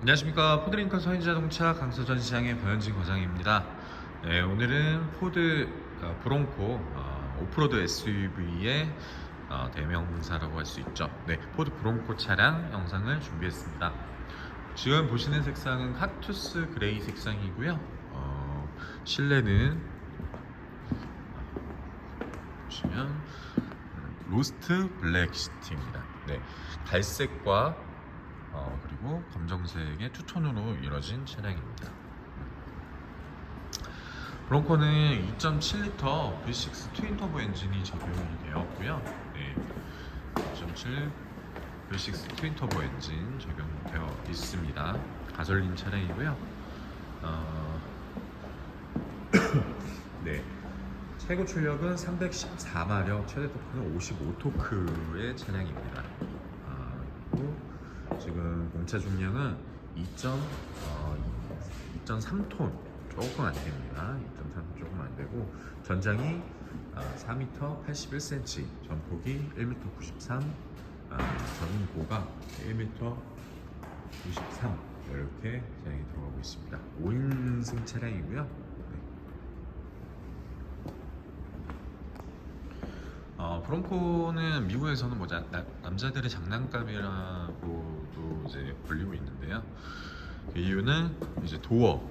안녕하십니까 포드링크 서인자동차 강서전 시장의 변현진 과장입니다. 네, 오늘은 포드 어, 브롱코 어, 오프로드 SUV의 어, 대명사라고 할 수 있죠. 네, 포드 브롱코 차량 영상을 준비했습니다. 지금 보시는 색상은 카투스 그레이 색상이고요. 어, 실내는 보시면 로스트 블랙 시트입니다. 네, 갈색과 어, 그리고 검정색의 투톤으로 이루어진 차량입니다. 브롱코는 2.7L V6 트윈터보 엔진이 적용이 되었고요. 네, 2.7 V6 트윈터보 엔진 적용되어 있습니다. 가솔린 차량이고요. 어, 네, 최고 출력은 314마력, 최대 토크는 55토크의 차량입니다. 아, 그리고 지금 공차 중량은 2.3톤 조금 안 됩니다. 2.3 조금 안 되고 전장이 아, 4m 81cm, 전폭이 1m 93, 아, 전고가 1m 93 이렇게 차량이 들어가고 있습니다. 5인승 차량이고요. 네. 어, 브롱코는 미국에서는 뭐 자- 나- 남자들의 장난감이라고도 이제 불리고 있는데요. 그 이유는 이제 도어,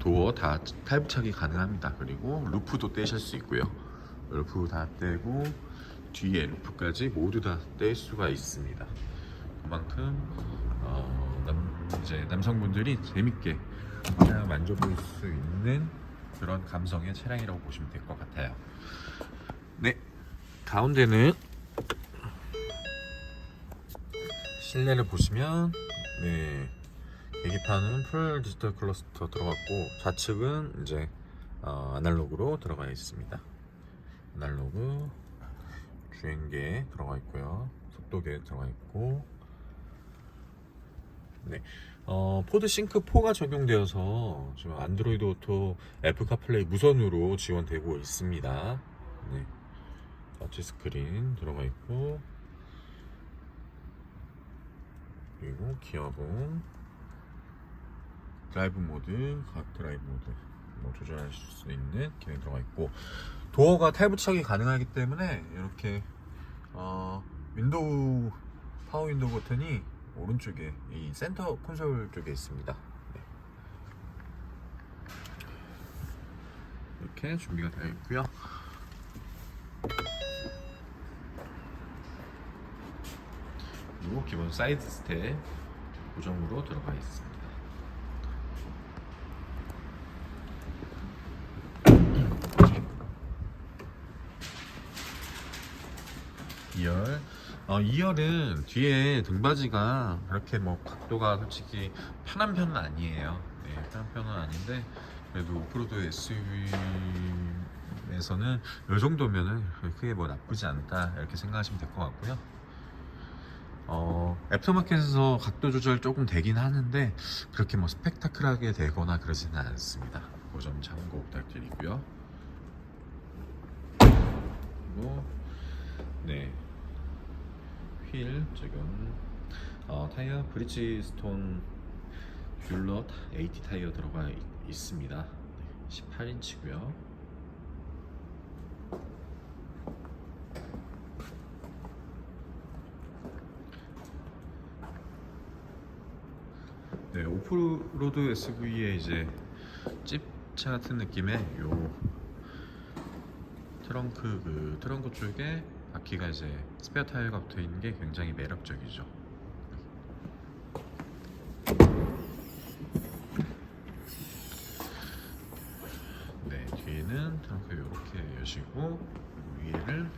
도어 다 탈부착이 가능합니다. 그리고 루프도 떼실 수 있고요. 루프 다 떼고 뒤에 루프까지 모두 다 뗄 수가 있습니다. 그만큼 어, 남, 이제 남성분들이 재밌게 차량 만져볼 수 있는 그런 감성의 차량이라고 보시면 될 것 같아요. 네, 가운데는 실내를 보시면 네 계기판은 풀 디지털 클러스터 들어갔고 좌측은 이제 어, 아날로그로 들어가 있습니다. 아날로그 주행계 들어가 있고요. 속도계 들어가 있고 네. 어, 포드 싱크 4가 적용되어서 지금 안드로이드 오토 애플 카플레이 무선으로 지원되고 있습니다. 네. 터치 스크린 들어가 있고 그리고 기어봉 드라이브 모드 각 드라이브 모드 뭐 조절할 수 있는 기능이 들어가 있고 도어가 탈부착이 가능하기 때문에 이렇게 어, 윈도우 파워 윈도우 버튼이 오른쪽에 이 센터 콘솔 쪽에 있습니다. 네. 이렇게 준비가 되어 있고요. 기본 사이드 스텝 고정으로 들어가 있습니다. 이열 어, 2열은 뒤에 등받이가 그렇게 뭐 각도가 솔직히 편한 편은 아니에요. 네, 편한 편은 아닌데 그래도 오프로드 SUV에서는 이 정도면은 크게 뭐 나쁘지 않다 이렇게 생각하시면 될 것 같고요. 어, 애프터마켓에서 각도 조절 조금 되긴 하는데 그렇게 뭐 스펙타클하게 되거나 그러지는 않습니다. 그점 참고 부탁드리고요. 그리고 네. 휠 지금 어, 타이어 브리지스톤 뷰럿 AT 타이어 들어가 있, 있습니다. 18인치고요. 네, 오프로드 SUV의 이제 찝차 같은 느낌의 요 트렁크 그 트렁크 쪽에 바퀴가 이제 스페어 타이어가 붙어 있는 게 굉장히 매력적이죠. 네, 뒤에는 트렁크 이렇게 여시고 위에를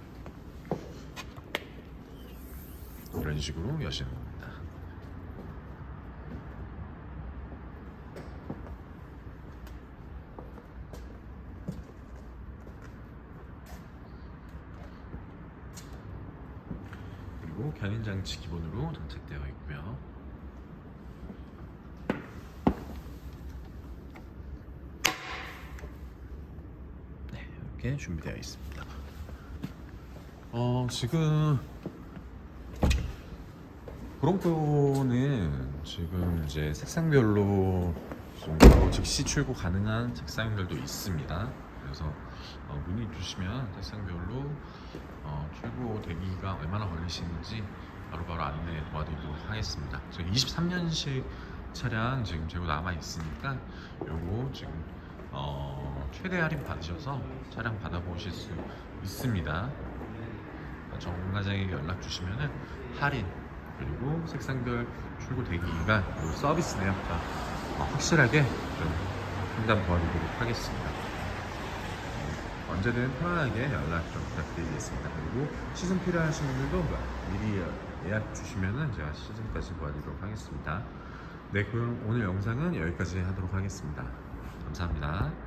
이런 식으로 여시는 겁니다. 그리고 견인 장치 기본으로 장착되어 있고요. 네, 이렇게 준비되어 있습니다. 어, 지금 브롱코는 지금 이제 색상별로 좀 즉시 출고 가능한 색상들도 있습니다. 그래서 어, 문의 주시면 색상별로 어, 출고 대기가 얼마나 걸리시는지 바로 바로 안내 도와드리도록 하겠습니다. 지금 23년식 차량 지금 재고 남아 있으니까 요거 지금 어, 최대 할인 받으셔서 차량 받아보실 수 있습니다. 전문가장에게 연락 주시면은 할인 그리고 색상별 출고 대기가 요 서비스 내역자 어, 확실하게 좀 상담 도와드리도록 하겠습니다. 어, 언제든 편안하게 연락 좀 부탁드리겠습니다. 그리고 시승 필요하신 분들도 미리 예약 주시면은 제가 시승까지 도와드리도록 하겠습니다. 네, 그럼 오늘 영상은 여기까지 하도록 하겠습니다. 감사합니다.